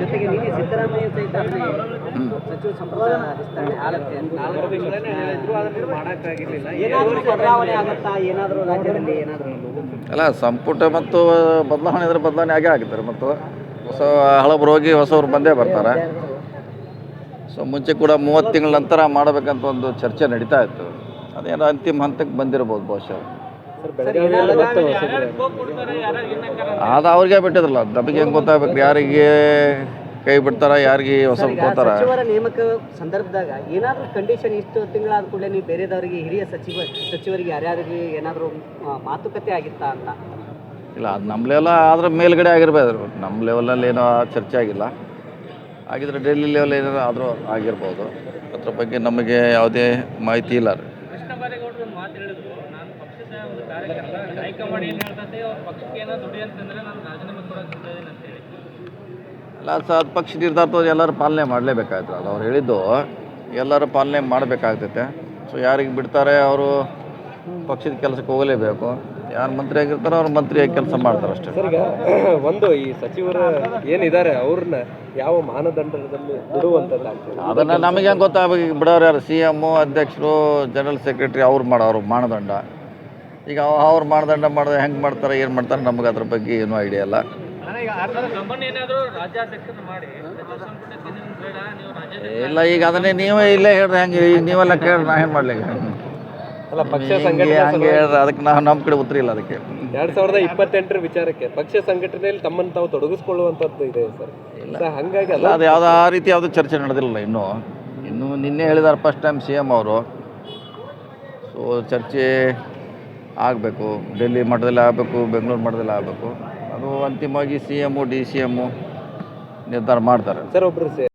ಜೊತೆಗೆ ನಿನ್ನೆ ಸಿದ್ದರಾಮಯ್ಯ ಸಹಿತ ಅದನ್ನೇ ಸಚಿವ ಸಂಪುಟ ವಿಸ್ತರಣೆ ಆಗುತ್ತೆ ಅಂತ. ಏನಾದರೂ ಬದಲಾವಣೆ ಆಗುತ್ತಾ? ಏನಾದರೂ ರಾಜ್ಯದಲ್ಲಿ ಏನಾದರೂ ಅಲ್ಲ ಸಂಪುಟ ಮತ್ತು ಬದಲಾವಣೆ ಇದ್ರೆ ಬದಲಾವಣೆ ಆಗೇ ಆಗಿದ್ದಾರೆ ಮತ್ತು ಹೊಸ ಹಳಬ್ರು ಹೋಗಿ ಹೊಸವ್ರು ಬಂದೇ ಬರ್ತಾರೆ. ಸೊ ಮುಂಚೆ ಕೂಡ ಮೂವತ್ತು ತಿಂಗಳ ನಂತರ ಮಾಡಬೇಕಂತ ಒಂದು ಚರ್ಚೆ ನಡೀತಾ ಇತ್ತು. ಅದೇನೋ ಅಂತಿಮ ಹಂತಕ್ಕೆ ಬಂದಿರ್ಬೋದು ಬಹುಶಃ. ಅದು ಅವ್ರಿಗೆ ಬಿಟ್ಟಿದ್ರಲ್ಲ ನಮಗೆ ಹೆಂಗೆ ಗೊತ್ತಾಗ್ಬೇಕು? ಯಾರಿಗೆ ಕೈ ಬಿಡ್ತಾರ ಯಾರಿಗೆ ಹೊಸ ಹೋಗ್ತಾರ? ಸಚಿವರ ನೇಮಕ ಸಂದರ್ಭದಾಗ ಏನಾದರೂ ಕಂಡೀಷನ್ ಇಷ್ಟು ತಿಂಗಳಾದ ಕೂಡಲೇ ನೀವು ಬೇರೆದವರಿಗೆ ಹಿರಿಯ ಸಚಿವ ಸಚಿವರಿಗೆ ಯಾರ್ಯಾರಿಗೆ ಏನಾದರೂ ಮಾತುಕತೆ ಆಗಿತ್ತಾ ಅಂತ? ಇಲ್ಲ ಅದು ನಮ್ಮ ಲೆವೆಲ್ ಅದ್ರ ಮೇಲ್ಗಡೆ ಆಗಿರ್ಬೋದು ನಮ್ಮ ಲೆವೆಲಲ್ಲಿ ಏನೋ ಚರ್ಚೆ ಆಗಿಲ್ಲ. ಆಗಿದ್ರೆ ಡೆಲ್ಲಿ ಲೆವೆಲ್ ಏನಾರು ಆದರೂ ಆಗಿರ್ಬೋದು. ಅದ್ರ ಬಗ್ಗೆ ನಮಗೆ ಯಾವುದೇ ಮಾಹಿತಿ ಇಲ್ಲ. ರೀ ಹೇಳಿದ್ರು, ನಾನು ಪಕ್ಷದ ಒಂದು ಕಾರ್ಯಕರ್ತ, ಹೈಕಮಾಂಡ್ ಏನು ಹೇಳ್ತದೆ ಅವ್ರ ಪಕ್ಷಕ್ಕೆ ಏನೋ ದುಡಿ ಅಂತಂದ್ರೆ ನಾನು ರಾಜೀನಾಮೆ ಕೊಡೋಕೆ ಸಿದ್ಧ ಇದ್ದೀನಿ ಅಂತೇಳಿ ಅಲ್ಲ ಸರ್ ಪಕ್ಷ ನಿರ್ಧಾರ ಎಲ್ಲರೂ ಪಾಲನೆ ಮಾಡಲೇಬೇಕಾಯ್ತು ಅದು ಅವ್ರು ಹೇಳಿದ್ದು, ಎಲ್ಲರೂ ಪಾಲನೆ ಮಾಡಬೇಕಾಗ್ತೈತೆ. ಸೊ ಯಾರಿಗೆ ಬಿಡ್ತಾರೆ, ಅವರು ಪಕ್ಷದ ಕೆಲಸಕ್ಕೆ ಹೋಗಲೇಬೇಕು. ಯಾರು ಮಂತ್ರಿ ಆಗಿರ್ತಾರೋ ಅವ್ರು ಮಂತ್ರಿಯಾಗಿ ಕೆಲಸ ಮಾಡ್ತಾರೆ ಅಷ್ಟೇ. ಸರ್ ಈಗ ಒಂದು ಈ ಸಚಿವರು ಏನಿದ್ದಾರೆ ಅವ್ರನ್ನ ಯಾವ ಮಾನದಂಡದಲ್ಲಿ ಬಿಡುವಂಥದ್ದು ಅದನ್ನು ನಮಗೆ ಹೆಂಗೆ ಗೊತ್ತಾಗಬೇಕು? ಈಗ ಬಿಡೋರು ಯಾರು? ಸಿ ಎಮ್ಮು ಅಧ್ಯಕ್ಷರು ಜನರಲ್ ಸೆಕ್ರೆಟರಿ ಅವ್ರು ಮಾಡೋರು ಮಾನದಂಡ. ಈಗ ಅವ- ಅವ್ರು ಮಾನದಂಡ ಮಾಡಿದ್ರೆ ಹೆಂಗೆ ಮಾಡ್ತಾರೆ ಏನು ಮಾಡ್ತಾರೆ ನಮಗೆ ಅದ್ರ ಬಗ್ಗೆ ಏನೂ ಐಡಿಯಾ ಇಲ್ಲ. ಇಲ್ಲ ಈಗ ಅದನ್ನೇ ನೀವೇ ಇಲ್ಲೇ ಹೇಳಿದ್ರೆ ಹೆಂಗೆ? ಈಗ ನೀವೆಲ್ಲ ಕೇಳಿ ನಾ ಏನು ಮಾಡ್ಲಿ ಅಲ್ಲ ಪಕ್ಷ ಸಂಘಟನೆ ಹಂಗೆ ಹೇಳ್ರಿ ಅದಕ್ಕೆ ನಾವು ನಮ್ಮ ಕಡೆ ಉತ್ತರ ಇಲ್ಲ ಅದಕ್ಕೆ. ಎರಡ್ ಸಾವಿರದ ಇಪ್ಪತ್ತೆಂಟರ ವಿಚಾರಕ್ಕೆ ಪಕ್ಷ ಸಂಘಟನೆಯಲ್ಲಿ ತಮ್ಮನ್ನು ತಾವು ತೊಡಗಿಸ್ಕೊಳ್ಳುವಂಥದ್ದು ಇದೆ ಸರ್. ಇಲ್ಲ. ಹಂಗಾಗಿ ಅಲ್ಲ ಅದು ಯಾವ್ದು ಆ ರೀತಿ ಯಾವುದೂ ಚರ್ಚೆ ನಡೆದಿಲ್ಲ ಇನ್ನು. ಇನ್ನು ನಿನ್ನೆ ಹೇಳಿದಾರೆ ಫಸ್ಟ್ ಟೈಮ್ ಸಿ ಎಂ ಅವರು. ಸೊ ಚರ್ಚೆ ಆಗಬೇಕು. ಡೆಲ್ಲಿ ಮಟ್ಟದಲ್ಲಿ ಆಗಬೇಕು ಬೆಂಗಳೂರು ಮಟ್ಟದಲ್ಲಿ ಆಗಬೇಕು. ಅದು ಅಂತಿಮವಾಗಿ C M D C M ನಿರ್ಧಾರ ಮಾಡ್ತಾರೆ. ಸರ್ ಒಬ್ರು ಸೆ-